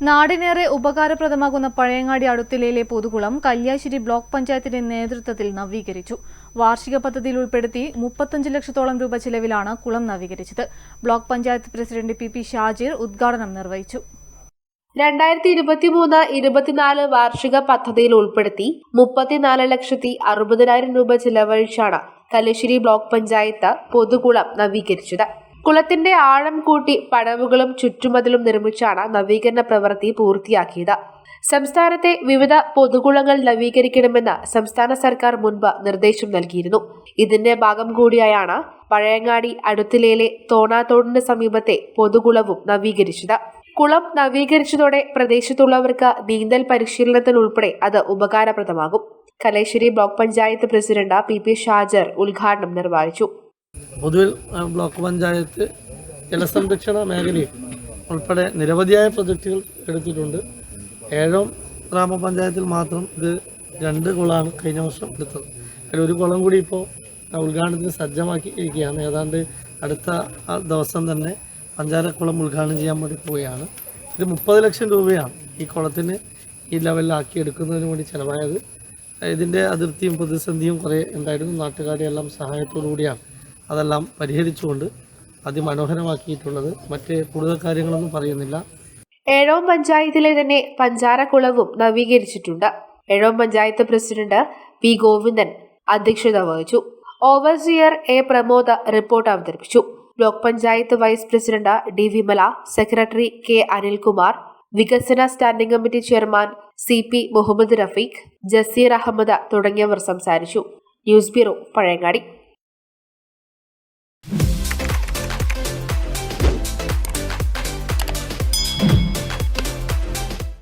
നാടിനേറെ ഉപകാരപ്രദമാകുന്ന പഴയങ്ങാടി അടുത്തിലയിലെ പൊതുകുളം കല്യാശ്ശേരി ബ്ലോക്ക് പഞ്ചായത്തിന്റെ നേതൃത്വത്തിൽ നവീകരിച്ചു. വാർഷിക പദ്ധതിയിൽ ഉൾപ്പെടുത്തി മുപ്പത്തഞ്ച് ലക്ഷത്തോളം രൂപ ചിലവിലാണ് കുളം നവീകരിച്ചത്. Block panchayat president P P Shajeer ഉദ്ഘാടനം നിർവഹിച്ചു. രണ്ടായിരത്തി ഇരുപത്തിമൂന്ന് ഇരുപത്തിനാല് വാർഷിക പദ്ധതിയിൽ ഉൾപ്പെടുത്തി മുപ്പത്തിനാല് ലക്ഷത്തി അറുപതിനായിരം രൂപ ചിലവഴിച്ചാണ് കല്ലശ്ശേരി ബ്ലോക്ക് പഞ്ചായത്ത് പൊതുകുളം നവീകരിച്ചത്. കുളത്തിന്റെ ആഴം കൂട്ടി പടവുകളും ചുറ്റുമതിലും നിർമ്മിച്ചാണ് നവീകരണ പ്രവൃത്തി പൂർത്തിയാക്കിയത്. സംസ്ഥാനത്തെ വിവിധ പൊതുകുളങ്ങൾ നവീകരിക്കണമെന്ന് സംസ്ഥാന സർക്കാർ മുൻപ് നിർദ്ദേശം നൽകിയിരുന്നു. ഇതിന്റെ ഭാഗം കൂടിയായാണ് പഴയങ്ങാടി അടുത്തിലയിലെ തോണാത്തോടിന് സമീപത്തെ പൊതുകുളവും നവീകരിച്ചത്. കുളം നവീകരിച്ചതോടെ പ്രദേശത്തുള്ളവർക്ക് നീന്തൽ പരിശീലനത്തിനുൾപ്പെടെ അത് ഉപകാരപ്രദമാകും. Kaleshwari block panchayat president P P Shajar ഉദ്ഘാടനം നിർവഹിച്ചു. പൊതുവിൽ ബ്ലോക്ക് പഞ്ചായത്ത് ജലസംരക്ഷണ മേഖലയിൽ ഉൾപ്പെടെ നിരവധിയായ പ്രൊജക്റ്റുകൾ എടുത്തിട്ടുണ്ട്. ഏഴോം ഗ്രാമപഞ്ചായത്തിൽ മാത്രം ഇത് രണ്ട് കുളമാണ് കഴിഞ്ഞ വർഷം എടുത്തത്. അതിൽ ഒരു കുളം കൂടി ഇപ്പോൾ ഉദ്ഘാടനത്തിന് സജ്ജമാക്കി ഇരിക്കുകയാണ് ഏതാണ്ട് അടുത്ത ദിവസം തന്നെ പഞ്ചാരക്കുളം ഉദ്ഘാടനം ചെയ്യാൻ വേണ്ടി പോവുകയാണ്. ഇത് മുപ്പത് ലക്ഷം രൂപയാണ് ഈ കുളത്തിന് ഈ ലെവലിലാക്കി എടുക്കുന്നതിന് വേണ്ടി ചിലവായത്. ഇതിന്റെ അതിർത്തിയും പ്രതിസന്ധിയും കുറേ ഉണ്ടായിരുന്നു. നാട്ടുകാരുടെ എല്ലാം സഹായത്തോടു കൂടിയാണ് അതെല്ലാം പരിഹരിച്ചുകൊണ്ട് അതിമനോഹരമാക്കിയിട്ടുള്ളത്. മറ്റ് കൂടുതൽ കാര്യങ്ങളൊന്നും പറയുന്നില്ല. ഏഴോം പഞ്ചായത്തിലെ തന്നെ പഞ്ചാരക്കുളവും നവീകരിച്ചിട്ടുണ്ട്. ഏഴോം പഞ്ചായത്ത് പ്രസിഡന്റ് പി ഗോവിന്ദൻ അധ്യക്ഷത വഹിച്ചു. ഓവർസിയർ എ പ്രമോദ് റിപ്പോർട്ട് അവതരിപ്പിച്ചു. Block panchayat vice president D Vimala secretary K Anilkumar വികസന standing committee chairman C P Muhammad Rafeeq Jaseer Ahammed തുടങ്ങിയവർ സംസാരിച്ചു. News bureau Pazhayangadi.